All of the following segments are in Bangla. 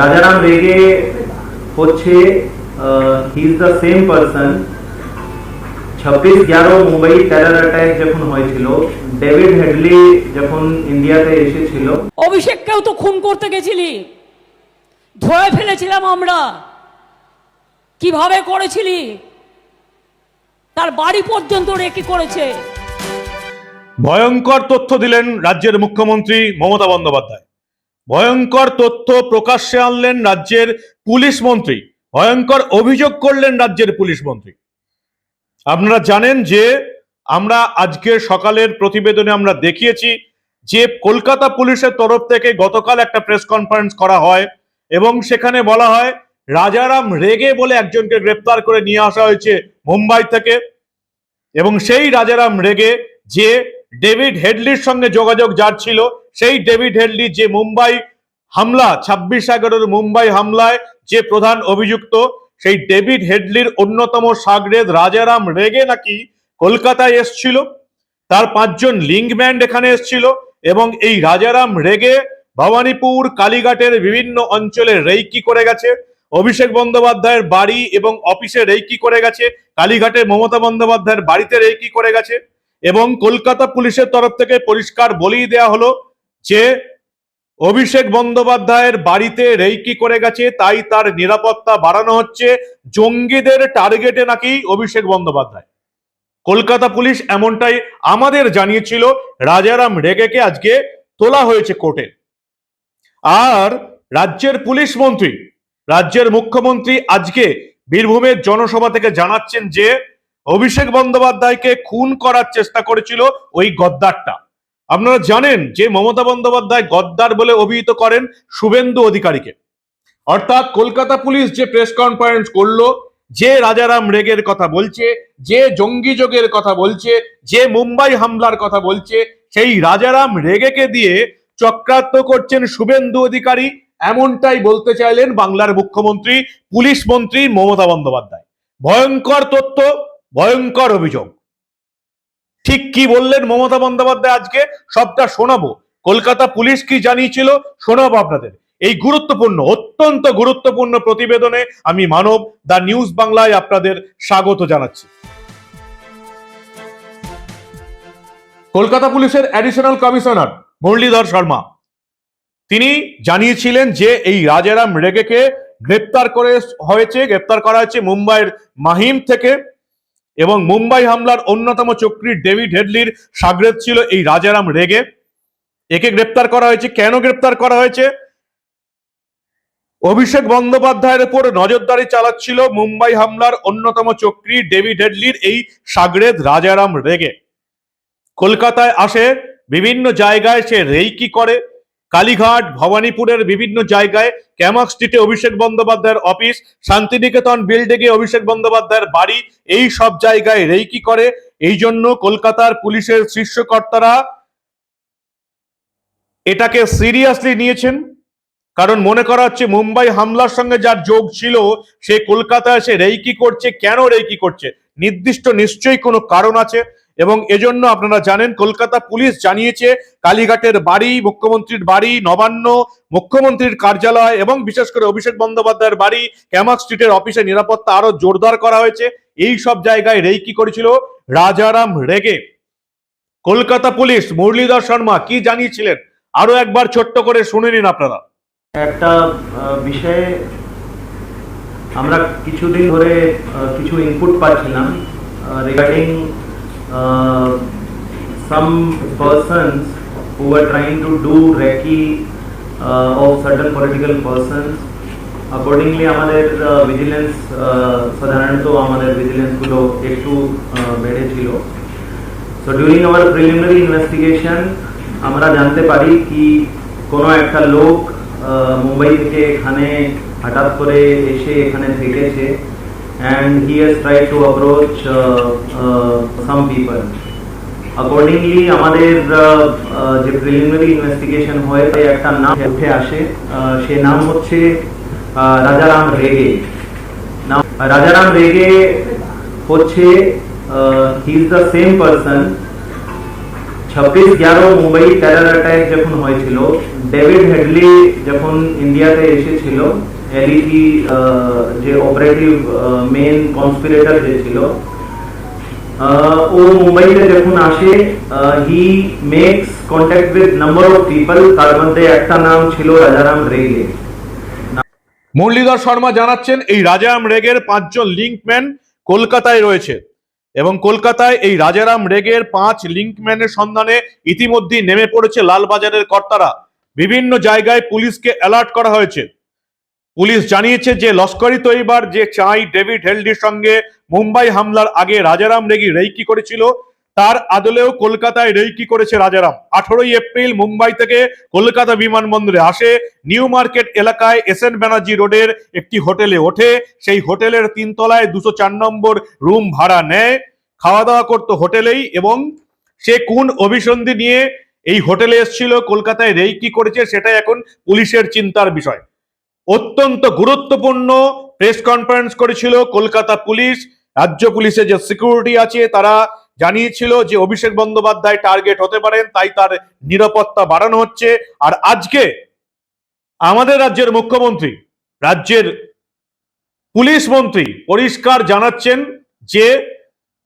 রাজারাম রেগে হচ্ছে he is the same person ছাব্বিশ এগারো মুম্বাই টেরর অ্যাটাক যখন হয়েছিল ডেভিড হেডলি যখন ইন্ডিয়াতে এসেছিল। অভিষেককেও তো খুন করতে গেছিলি। ধরে ফেলেছিলাম আমরা। কীভাবে করেছিলি? তার বাড়ি পর্যন্ত রেকি করেছে? ভয়ঙ্কর তথ্য দিলেন রাজ্যের মুখ্যমন্ত্রী মমতা বন্দ্যোপাধ্যায়। ভয়ঙ্কর তথ্য প্রকাশ্যে আনলেন রাজ্যের পুলিশ মন্ত্রী। ভয়ঙ্কর অভিযোগ করলেন রাজ্যের পুলিশ মন্ত্রী। আপনারা জানেন যে আমরা আজকে সকালের প্রতিবেদনে আমরা দেখিয়েছি যে কলকাতা পুলিশের তরফ থেকে গতকাল একটা প্রেস কনফারেন্স করা হয় এবং সেখানে বলা হয়, রাজারাম রেগে বলে একজনকে গ্রেপ্তার করে নিয়ে আসা হয়েছে মুম্বাই থেকে এবং সেই রাজারাম রেগে যে ডেভিড হেডলির সঙ্গে যোগাযোগ যার ছিল সেই ডেভিড হেডলি যে মুম্বাই হামলা, ছাব্বিশ এগারোর মুম্বাই হামলায় যে প্রধান অভিযুক্ত, সেই ডেভিড হেডলির অন্যতম সাগরেদ রাজারাম রেগে নাকি কলকাতায় এসছিল। তার পাঁচজন লিঙ্কম্যান এখানে এসছিল এবং এই রাজারাম রেগে ভবানীপুর, কালীঘাটের বিভিন্ন অঞ্চলে রেইকি করে গেছে। অভিষেক বন্দ্যোপাধ্যায়ের বাড়ি এবং অফিসে রেইকি করে গেছে। কালীঘাটে মমতা বন্দ্যোপাধ্যায়ের বাড়িতে রেইকি করে গেছে এবং কলকাতা পুলিশের তরফ থেকে পরিষ্কার বলেই দেয়া হলো যে অভিষেক বন্দ্যোপাধ্যায়ের বাড়িতে রেইকি করে গেছে, তাই তার নিরাপত্তা বাড়ানো হচ্ছে। জঙ্গিদের টার্গেটে নাকি অভিষেক বন্দ্যোপাধ্যায়। কলকাতা পুলিশ এমনটাই আমাদের জানিয়েছিল। রাজারাম রেগেকে আজকে তোলা হয়েছে কোর্টে। আর রাজ্যের পুলিশ মন্ত্রী, রাজ্যের মুখ্যমন্ত্রী আজকে বীরভূমের জনসভা থেকে জানাচ্ছেন যে, অভিষেক বন্দ্যোপাধ্যায়কে খুন করার চেষ্টা করেছিল ওই গদ্দারটা। আপনারা জানেন যে মমতা বন্দ্যোপাধ্যায় গদ্দার বলে অভিহিত করেন শুভেন্দু অধিকারীকে। অর্থাৎ কলকাতা পুলিশ যে প্রেস কনফারেন্স করল, যে রাজারাম রেগের কথা বলছে, যে জঙ্গি যোগের কথা বলছে, যে মুম্বাই হামলার কথা বলছে, সেই রাজারাম রেগেকে দিয়ে চক্রান্ত করছেন শুভেন্দু অধিকারী, এমনটাই বলতে চাইলেন বাংলার মুখ্যমন্ত্রী, পুলিশ মন্ত্রী মমতা বন্দ্যোপাধ্যায়। ভয়ঙ্কর তথ্য, ভয়ঙ্কর অভিযোগ। ঠিক কি বললেন মমতা বন্দ্যোপাধ্যায় আজকে? সবটা শোনাবো। কলকাতা পুলিশ কি জানিয়েছিল? শোনাবো আপনাদের। এই গুরুত্বপূর্ণ, অত্যন্ত গুরুত্বপূর্ণ প্রতিবেদনে আমি মানব দা নিউজ বাংলায় আপনাদের স্বাগত জানাচ্ছি। কলকাতা পুলিশের অ্যাডিশনাল কমিশনার মুরলীধর শর্মা। তিনি জানিয়েছিলেন যে এই রাজারাম রেগেকে গ্রেপ্তার করে হয়েছে, গ্রেপ্তার করা হয়েছে মুম্বাইয়ের মাহিম থেকে। এবং মুম্বাই হামলার অন্যতম চক্রী ডেভিড হেডলির সাগরেদ ছিল এই রাজারাম রেগে। একে গ্রেপ্তার করা হয়েছে। কেন গ্রেপ্তার করা হয়েছে? অভিষেক বন্দ্যোপাধ্যায়ের উপর নজরদারি চালাচ্ছিল মুম্বাই হামলার অন্যতম চক্রী ডেভিড হেডলির এই সাগরেদ রাজারাম রেগে। কলকাতায় আসে, বিভিন্ন জায়গায় সে রেইকি করে কালীঘাট, ভবানীপুরের বিভিন্ন জায়গায় ক্যামাক স্ট্রিটে অভিষেক বন্দ্যোপাধ্যায়ের অফিস, শান্তিনিকেতন বিল্ডিংয়ে অভিষেক বন্দ্যোপাধ্যায়ের বাড়ি, এই সব জায়গায় রেইকি করে। এই জন্য কলকাতার পুলিশের শীর্ষকর্তারা এটাকে সিরিয়াসলি নিয়েছেন। কারণ মনে করা হচ্ছে মুম্বাই হামলার সঙ্গে যার যোগ ছিল, সে কলকাতায় এসে রেইকি করছে। কেন রেইকি করছে? নির্দিষ্ট নিশ্চয়ই কোনো কারণ আছে। এবং এজন্য আপনারা জানেন, কলকাতা পুলিশ জানিয়েছে কালীঘাটের বাড়ি, মুখ্যমন্ত্রীর বাড়ি, নবান্ন মুখ্যমন্ত্রীর কার্যালয় এবং বিশেষ করে অভিষেক বন্দ্যোপাধ্যায়ের বাড়ি ক্যামাক স্ট্রিটের অফিসে নিরাপত্তা আরও জোরদার করা হয়েছে। এই সব জায়গায় রেইকি করেছিল রাজারাম রেগে। কলকাতা পুলিশ, মুরলীধর শর্মা, কি জানিয়েছিলেন? আরও একবার ছোট্ট করে শুনে নিন আপনারা। একটা বিষয়ে আমরা কিছুদিন ধরে কিছু ইনপুট পাচ্ছিলাম regarding some persons who are trying to do recce of certain political persons accordingly আমাদের ভিজিলেন্স সাধারণত আমাদের ভিজিলেন্সগুলো একটু বেড়েছিল so during our preliminary investigation আমরা জানতে পারি কি কোনো একটা লোক মুম্বাই থেকে এখানে হঠাৎ করে এসে এখানে থেকেছে। And he has try to approach some people accordingly আমাদের আহ, আহ, যে প্রিলিমিনারি ইনভেস্টিগেশন হয় তাই একটা নাম উঠে আসে আহ, সে নাম হচ্ছে আহ, রাজারাম রেগে নাম রাজারাম রেগে হচ্ছে he is the same person ছাব্বিশ এগারো মুম্বাই টেরার অ্যাটাক যখন হয়েছিল ডেভিড হেডলি যখন ইন্ডিয়াতে এসেছিল এলইটি যে অপারেটিভ মেন কনস্পিরেটর যে ছিল ও মুম্বাইতে যখন আসে he makes contact with number of people তার মধ্যে একটা নাম ছিল রাজারাম রেগে। মুরলীধর শর্মা জানাচ্ছেন, এই রাজারাম রেগের পাঁচজন লিঙ্কম্যান কলকাতায় রয়েছে। এবং কলকাতায় এই রাজারাম রেগের পাঁচ লিঙ্কম্যানের সন্ধানে ইতিমধ্যেই নেমে পড়েছে লালবাজারের কর্তারা। বিভিন্ন জায়গায় পুলিশকে অ্যালার্ট করা হয়েছে। পুলিশ জানিয়েছে যে লস্করি তৈবার যে চাই ডেভিড হেলডির সঙ্গে মুম্বাই হামলার আগে রাজারাম রেগি রেইকি করেছিল, তার আদলেও কলকাতায় রেইকি করেছে রাজারাম। আঠারোই এপ্রিল মুম্বাই থেকে কলকাতা বিমানবন্দরে আসে। নিউ মার্কেট এলাকায় এস এন ব্যানার্জি রোডের একটি হোটেলে ওঠে। সেই হোটেলের তিনতলায় দুশো চার নম্বর রুম ভাড়া নেয়। খাওয়া দাওয়া করতো হোটেলেই এবং সে কোন অভিসন্ধি নিয়ে এই হোটেলে এসেছিল, কলকাতায় রেইকি করেছে, সেটাই এখন পুলিশের চিন্তার বিষয়। অত্যন্ত গুরুত্বপূর্ণ প্রেস কনফারেন্স করেছিল কলকাতা পুলিশ। রাজ্য পুলিশের যে সিকিউরিটি আছে, তারা জানিয়েছিল যে অভিষেক বন্দ্যোপাধ্যায় টার্গেট হতে পারেন, তাই তার নিরাপত্তা বাড়ানো হচ্ছে। আর আজকে আমাদের রাজ্যের মুখ্যমন্ত্রী, রাজ্যের পুলিশ মন্ত্রী পরিষ্কার জানাচ্ছেন যে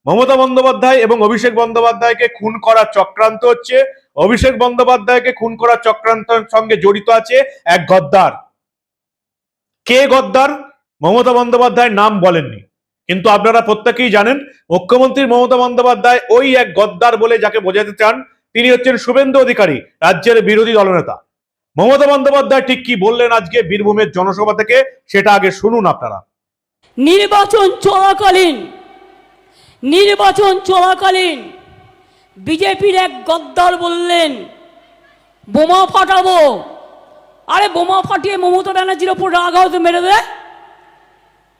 মমতা বন্দ্যোপাধ্যায় এবং অভিষেক বন্দ্যোপাধ্যায়কে খুন করার চক্রান্ত হচ্ছে। অভিষেক বন্দ্যোপাধ্যায়কে খুন করার চক্রান্তের সঙ্গে জড়িত আছে এক গদ্দার। কে গদ্দার? মমতা বন্দ্যোপাধ্যায়ের নাম বলেননি। কিন্তু আপনারা প্রত্যেকেই জানেন, মুখ্যমন্ত্রী মমতা বন্দ্যোপাধ্যায় ওই এক গদ্দার বলে যাকে বোঝাতে চান, তিনি হচ্ছেন শুভেন্দু অধিকারী, রাজ্যের বিরোধী দলনেতা। মমতা বন্দ্যোপাধ্যায় ঠিক কি বললেন আজকে বীরভূমের জনসভা থেকে, সেটা আগে শুনুন আপনারা। নির্বাচন চলাকালীন নির্বাচন চলাকালীন বিজেপির এক গদ্দার বললেন, বোমা ফাটাবো। আরে বোমা ফাটিয়ে মমতা ব্যানার্জির ওপর রাগ হয়তো মেরে দে।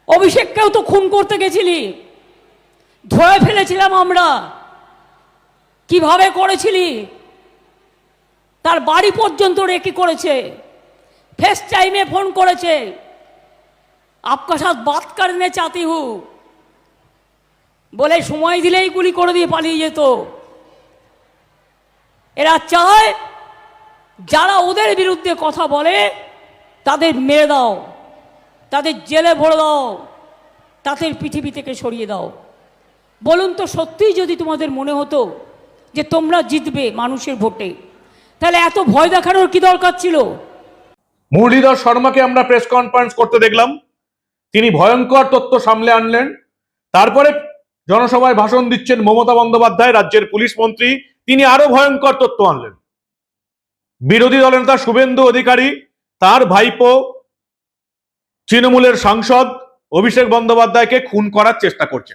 অভিষেককেও তো খুন করতে গেছিলি। ধরে ফেলেছিলাম আমরা। কীভাবে করেছিলি? তার বাড়ি পর্যন্ত রেকি করেছে? ফেস টাইমে ফোন করেছে। আপকা সাথ বাত কারণে চাতি হু। বলে সময় দিলেই গুলি করে দিয়ে পালিয়ে যেত। এরা চায় যারা ওদের বিরুদ্ধে কথা বলে, তাদের মেরে দাও, তাদের জেলে ভরে দাও, তাদের পৃথিবী থেকে সরিয়ে দাও। বলুন তো, সত্যিই যদি তোমাদের মনে হতো যে তোমরা জিতবে মানুষের ভোটে, তাহলে এত ভয় দেখানোর কি দরকার ছিল? মুরলীধর শর্মাকে আমরা প্রেস কনফারেন্স করতে দেখলাম। তিনি ভয়ঙ্কর তথ্য সামলে আনলেন। তারপরে জনসভায় ভাষণ দিচ্ছেন মমতা বন্দ্যোপাধ্যায়, রাজ্যের পুলিশ মন্ত্রী। তিনি আরও ভয়ঙ্কর তথ্য আনলেন। বিরোধী দলের নেতা শুভেন্দু অধিকারী, তার ভাইপো তৃণমূলের সাংসদ অভিষেক বন্দ্যোপাধ্যায়কে খুন করার চেষ্টা করছে।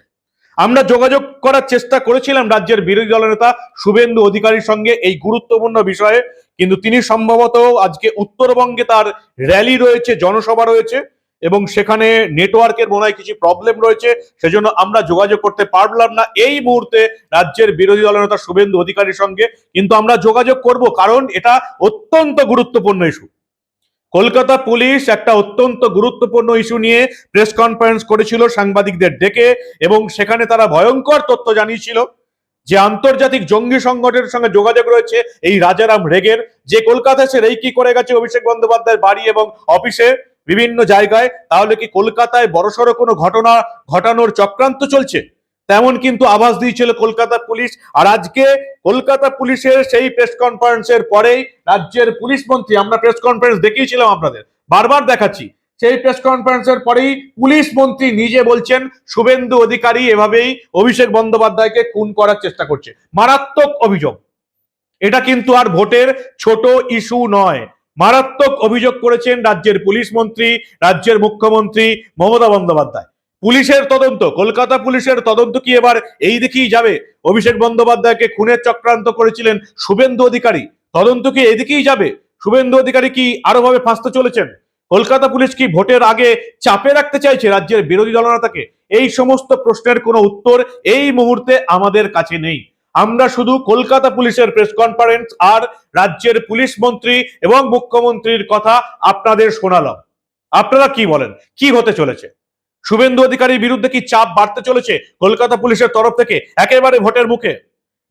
আমরা যোগাযোগ করার চেষ্টা করেছিলাম রাজ্যের বিরোধী দলের নেতা শুভেন্দু অধিকারীর সঙ্গে এই গুরুত্বপূর্ণ বিষয়ে, কিন্তু তিনি সম্ভবত আজকে উত্তরবঙ্গে তার র্যালি রয়েছে, জনসভা রয়েছে। এবং সেখানে নেটওয়ার্কের মনে হয় কিছু প্রবলেম রয়েছে, সেজন্য আমরা যোগাযোগ করতে পারলাম না। এই মুহূর্তে রাজ্যের বিরোধী দলনেতা শুভেন্দু অধিকারীর সঙ্গে, কিন্তু আমরা যোগাযোগ করব কারণ এটা অত্যন্ত গুরুত্বপূর্ণ ইস্যু কলকাতা পুলিশ একটা অত্যন্ত গুরুত্বপূর্ণ ইস্যু নিয়ে প্রেস কনফারেন্স করেছিল সাংবাদিকদের ডেকে, এবং সেখানে তারা ভয়ঙ্কর তথ্য জানিয়েছিল যে আন্তর্জাতিক জঙ্গি সংগঠনের সঙ্গে যোগাযোগ রয়েছে এই রাজারাম রেগের, যে কলকাতায় সে রেকি করে গেছে অভিষেক বন্দ্যোপাধ্যায়ের বাড়ি এবং অফিসে। বিভিন্ন জায়গায়, তাহলে কি কলকাতায় বড়সড় কোনো ঘটনা ঘটানোর চক্রান্ত চলছে? তেমন কিন্তু আভাস দিয়েছিল কলকাতা পুলিশ। আর আজকে কলকাতা পুলিশের সেই প্রেস কনফারেন্সের পরেই রাজ্যের পুলিশ মন্ত্রী, আমরা প্রেস কনফারেন্স দেখিয়েছিলাম আপনাদের, বারবার দেখাচ্ছি। সেই প্রেস কনফারেন্সের পরেই পুলিশ মন্ত্রী নিজে বলছেন, শুভেন্দু অধিকারী এভাবেই অভিষেক বন্দ্যোপাধ্যায়কে খুন করার চেষ্টা করছে। মারাত্মক অভিযোগ। এটা কিন্তু আর ভোটের ছোট ইস্যু নয়। মারাত্মক অভিযোগ করেছেন রাজ্যের পুলিশ মন্ত্রী, রাজ্যের মুখ্যমন্ত্রী মমতা বন্দ্যোপাধ্যায়। পুলিশের তদন্ত, কলকাতা পুলিশের তদন্ত কি এবার এই দিকেই যাবে? অভিষেক বন্দ্যোপাধ্যায়কে খুনের চক্রান্ত করেছিলেন শুভেন্দু অধিকারী। তদন্ত কি এদিকেই যাবে? শুভেন্দু অধিকারী কি আরও ভাবে ফাঁসতে চলেছেন? কলকাতা পুলিশ কি ভোটের আগে চাপে রাখতে চাইছে রাজ্যের বিরোধী দলনেতাকে? এই সমস্ত প্রশ্নের কোনো উত্তর এই মুহূর্তে আমাদের কাছে নেই। আমরা শুধু কলকাতা পুলিশের প্রেস কনফারেন্স আর রাজ্যের পুলিশ মন্ত্রী এবং মুখ্যমন্ত্রীর কথা আপনাদের শোনালাম। আপনারা কি বলেন? কি হতে চলেছে? শুভেন্দু অধিকারীর বিরুদ্ধে কি চাপ বাড়তে চলেছে কলকাতা পুলিশের তরফ থেকে একেবারে ভোটের মুখে?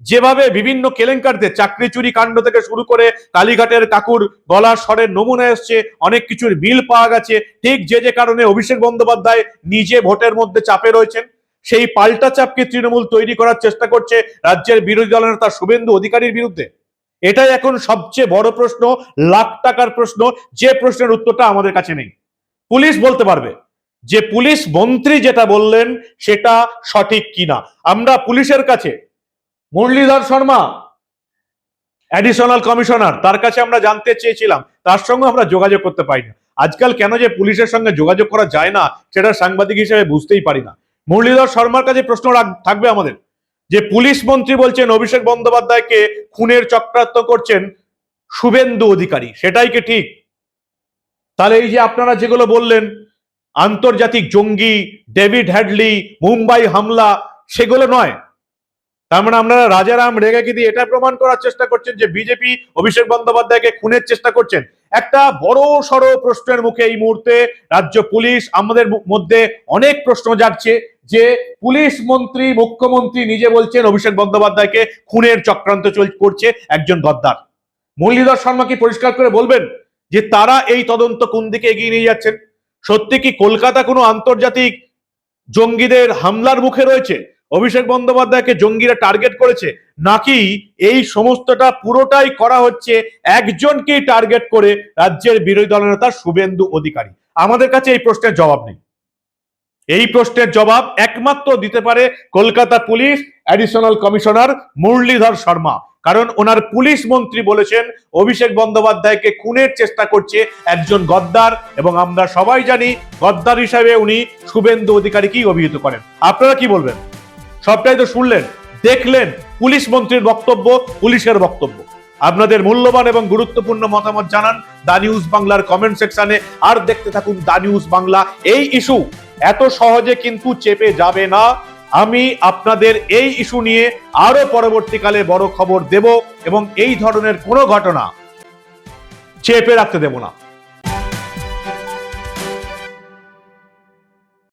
যেভাবে বিভিন্ন কেলেঙ্কারদের চাকরি চুরি কাণ্ড থেকে শুরু করে কালীঘাটের কাকুর গলার স্বরের নমুনা এসছে, অনেক কিছুর বিল পাওয়া গেছে, ঠিক যে যে কারণে অভিষেক বন্দ্যোপাধ্যায় নিজে ভোটের মধ্যে চাপে রয়েছেন সেই পাল্টা চাপকে তৃণমূল তৈরি করার চেষ্টা করছে রাজ্যের বিরোধী দলনেতা শুভেন্দু অধিকারীর বিরুদ্ধে। এটাই এখন সবচেয়ে বড় প্রশ্ন, লাখ টাকার প্রশ্ন, যে প্রশ্নের উত্তরটা আমাদের কাছে নেই। পুলিশ বলতে পারবে যে পুলিশ মন্ত্রী যেটা বললেন সেটা সঠিক কিনা। আমরা পুলিশের কাছে, মুরলীধর শর্মা অ্যাডিশনাল কমিশনার তার কাছে আমরা জানতে চেয়েছিলাম, তার সঙ্গে আমরা যোগাযোগ করতে পারি না আজকাল কেন যে পুলিশের সঙ্গে যোগাযোগ করা যায় না, সেটা সাংবাদিক হিসেবে বুঝতেই পারি না। মুরলীধর শর্মার কাছে প্রশ্ন থাকবে আমাদের। যে পুলিশ মন্ত্রী বলছেন, অভিষেক বন্দ্যোপাধ্যায়কে খুনের চক্রান্ত করছেন শুভেন্দু অধিকারী, সেটাই কি ঠিক? তাহলে এই যে আপনারা যেগুলো বললেন, আন্তর্জাতিক জঙ্গি, ডেভিড হ্যাডলি, মুম্বাই হামলা, সেগুলো নয়। তার মানে আপনারা রাজারাম রেগাকে দিয়ে এটা প্রমাণ করার চেষ্টা করছেন যে বিজেপি অভিষেক বন্দ্যোপাধ্যায়কে খুনের চেষ্টা করছেন। একটা বড় সড় প্রশ্নের মুখে এই মুহূর্তে রাজ্য পুলিশ আমাদের মধ্যে অনেক প্রশ্ন জাগছে যে পুলিশ মন্ত্রী, মুখ্যমন্ত্রী নিজে বলছেন অভিষেক বন্দ্যোপাধ্যায়কে খুনের চক্রান্ত চল করছে একজন গদ্দার। মুরলীধর শর্মা কি পরিষ্কার করে বলবেন যে তারা এই তদন্ত কোন দিকে এগিয়ে নিয়ে যাচ্ছেন? সত্যি কি কলকাতা কোনো আন্তর্জাতিক জঙ্গিদের হামলার মুখে রয়েছে? অভিষেক বন্দ্যোপাধ্যায়কে জঙ্গিরা টার্গেট করেছে, নাকি এই সমস্তটা পুরোটাই করা হচ্ছে একজনকেই টার্গেট করে রাজ্যের বিরোধী দলনেতা শুভেন্দু অধিকারী? আমাদের কাছে এই প্রশ্নের জবাব নেই। এই প্রশ্নের জবাব একমাত্র দিতে পারে Kolkata police additional commissioner Muralidhar Sharma. কারণ ওনার পুলিশ মন্ত্রী বলেছেন, অভিষেক বন্দ্যোপাধ্যায়কে খুনের চেষ্টা করছে একজন গদ্দার এবং আমরা সবাই জানি গদ্দার হিসাবে উনি শুভেন্দু অধিকারীকেই অভিহিত করেন। আপনারা কি বলবেন? সবটাই তো শুনলেন, দেখলেন পুলিশ মন্ত্রীর বক্তব্য, পুলিশের বক্তব্য। আপনাদের মূল্যবান এবং গুরুত্বপূর্ণ মতামত জানান দা নিউজ বাংলার কমেন্ট সেকশনে আর দেখতে থাকুন দা নিউজ বাংলা। এই ইস্যু এত সহজে কিন্তু চেপে যাবে না। আমি আপনাদের এই ইস্যু নিয়ে আরও পরবর্তীকালে বড় খবর দেব এবং এই ধরনের কোনো ঘটনা চেপে রাখতে দেব না।